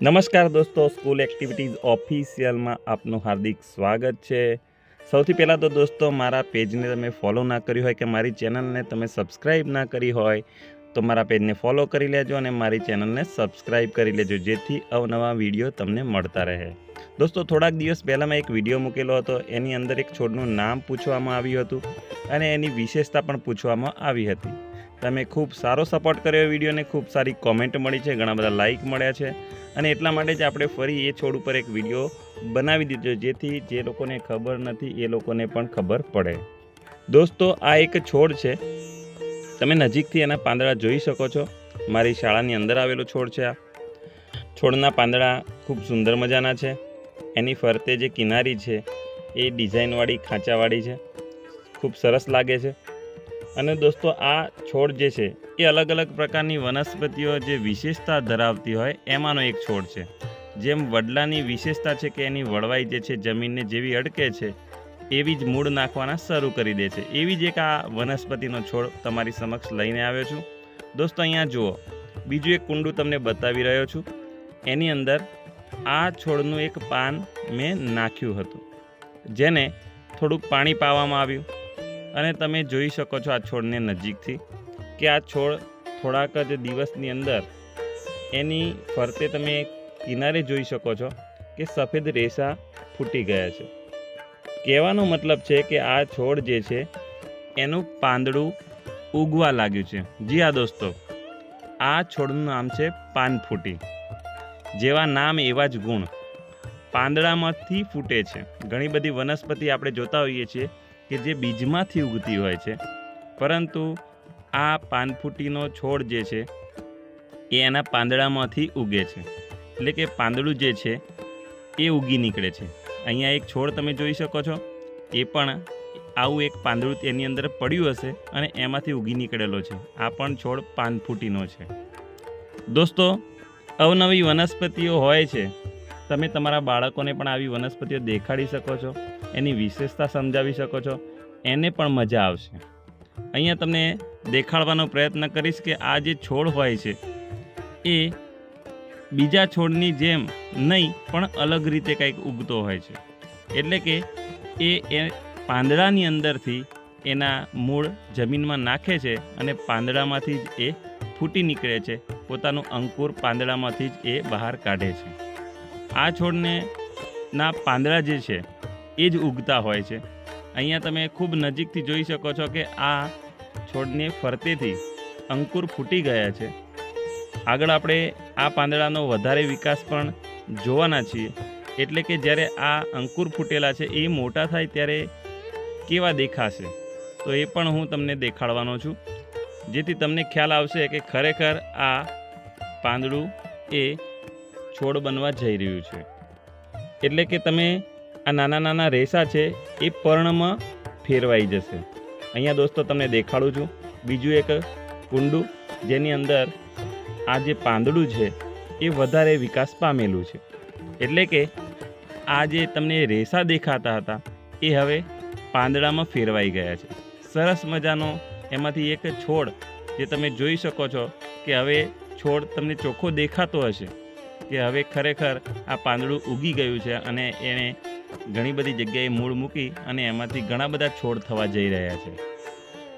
નમસ્કાર દોસ્તો, school activities ઓફિશિયલમાં આપનું હાર્દિક સ્વાગત છે. સૌથી પહેલાં તો દોસ્તો, મારા પેજને તમે ફોલો ના કર્યું હોય કે મારી ચેનલને તમે સબસ્ક્રાઈબ ના કરી હોય, તો મારા પેજને ફોલો કરી લેજો અને મારી ચેનલને સબસ્ક્રાઈબ કરી લેજો, જેથી અવનવા વીડિયો તમને મળતા રહે. દોસ્તો, થોડાક દિવસ પહેલાં મેં એક વીડિયો મૂકેલો હતો. એની અંદર એક છોડનું નામ પૂછવામાં આવ્યું હતું અને એની વિશેષતા પણ પૂછવામાં આવી હતી. તમે ખૂબ સારો સપોર્ટ કર્યો વિડીયોને. ખૂબ સારી કોમેન્ટ મળી છે. ઘણા બધા લાઇક મળ્યા છે. અને એટલા માટે જ આપણે ફરી એ છોડ ઉપર એક વીડિયો બનાવી દીધો, જેથી જે લોકોને ખબર નથી, એ લોકોને પણ ખબર પડે. દોસ્તો, આ એક છોડ છે. તમે નજીકથી એના પાંદડા જોઈ શકો છો. મારી શાળાની અંદર આવેલો છોડ છે આ. છોડના પાંદડા ખૂબ સુંદર મજાના છે. એની ફરતે જે કિનારી છે, એ ડિઝાઇનવાળી ખાંચાવાળી છે. ખૂબ સરસ લાગે છે. અને દોસ્તો, આ છોડ જે છે, એ અલગ અલગ પ્રકારની વનસ્પતિઓ જે વિશેષતા ધરાવતી હોય, એમાંનો એક છોડ છે. જેમ વડલાની વિશેષતા છે કે એની વળવાઈ જે છે, જમીનને જેવી અડકે છે, એવી જ મૂળ નાખવાના શરૂ કરી દે છે. એવી જ એક આ વનસ્પતિનો છોડ તમારી સમક્ષ લઈને આવ્યો છું. દોસ્તો, અહીંયા જુઓ. બીજું એક કુંડું તમને બતાવી રહ્યો છું. એની અંદર આ છોડનું એક પાન મેં નાખ્યું હતું, જેને થોડુંક પાણી પાવામાં આવ્યું. અને તમે જોઈ શકો છો આ છોડને નજીકથી કે આ છોડ થોડાક જ દિવસની અંદર એની ફરતે તમે કિનારે જોઈ શકો છો કે સફેદ રેસા ફૂટી ગયા છે. કહેવાનો મતલબ છે કે આ છોડ જે છે, એનું પાંદડું ઉગવા લાગ્યું છે. જી હા દોસ્તો, આ છોડનું નામ છે પાનફૂટી. જેવા નામ એવા જ ગુણ. પાંદડામાંથી ફૂટે છે. ઘણી બધી વનસ્પતિ આપણે જોતા હોઈએ છીએ કે જે બીજમાંથી ઉગતી હોય છે. પરંતુ આ પાનફૂટીનો છોડ જે છે, એ એના પાંદડામાંથી ઉગે છે. એટલે કે પાંદડું જે છે, એ ઉગી નીકળે છે. અહીંયા એક છોડ તમે જોઈ શકો છો. એ પણ આવું એક પાંદડું તેની અંદર પડ્યું હશે અને એમાંથી ઉગી નીકળેલો છે. આ પણ છોડ પાનફૂટીનો છે. દોસ્તો અવનવી વનસ્પતિઓ હોય છે. તમે તમારા બાળકોને પણ આવી વનસ્પતિઓ દેખાડી શકો છો, એની વિશેષતા સમજાવી શકો છો, એને પણ મજા આવશે. અહીંયા તમને દેખાડવાનો પ્રયત્ન કરીશ કે આ જે છોડ હોય છે, એ બીજા છોડની જેમ નહીં, પણ અલગ રીતે કંઈક ઉગતો હોય છે. એટલે કે એ એ પાંદડાની અંદરથી એના મૂળ જમીનમાં નાખે છે અને પાંદડામાંથી જ એ ફૂટી નીકળે છે. પોતાનું અંકુર પાંદડામાંથી જ એ બહાર કાઢે છે. આ છોડને ના પાંદડા જે છે, એ જ ઉગતા હોય છે. અહીંયા તમે ખૂબ નજીકથી જોઈ શકો છો કે આ છોડને ફરતેથી અંકુર ફૂટી ગયા છે. આગળ આપણે આ પાંદડાનો વધારે વિકાસ પણ જોવાના છીએ. એટલે કે જ્યારે આ અંકુર ફૂટેલા છે, એ મોટા થાય ત્યારે કેવા દેખાશે? તો એ પણ હું તમને દેખાડવાનો છું. જેથી તમને ખ્યાલ આવશે કે ખરેખર આ પાંદડું એ છોડ બનવા જઈ રહ્યું છે. એટલે કે તમે આ નાના નાના રેસા છે એ પર્ણમાં ફેરવાઈ જશે. અહીંયા દોસ્તો તમને દેખાડું છું. બીજું એક કુંડું જેની અંદર આ જે પાંદડું છે એ વધારે વિકાસ પામેલું છે. એટલે કે આ જે તમને રેસા દેખાતા હતા એ હવે પાંદડામાં ફેરવાઈ ગયા છે. સરસ મજાનો એમાંથી એક છોડ જે તમે જોઈ શકો છો કે હવે છોડ તમને ચોખ્ખો દેખાતો હશે કે હવે ખરેખર આ પાંદડું ઉગી ગયું છે અને એણે ઘણી બધી જગ્યાએ મૂળ મૂકી અને એમાંથી ઘણા બધા છોડ થવા જઈ રહ્યા છે.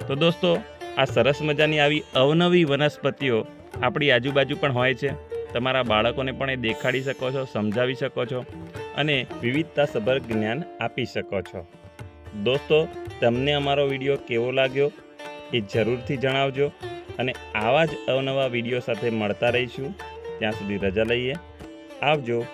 તો દોસ્તો, આ સરસ મજાની આવી અવનવી વનસ્પતિઓ આપણી આજુબાજુ પણ હોય છે. તમારા બાળકોને પણ એ દેખાડી શકો છો, સમજાવી શકો છો અને વિવિધતાસભર જ્ઞાન આપી શકો છો. દોસ્તો, તમને અમારો વીડિયો કેવો લાગ્યો? એ જરૂરથી જણાવજો. અને આવા જ અવનવા વીડિયો સાથે મળતા રહીશું. ત્યાં સુધી રજા લઈએ. આવજો.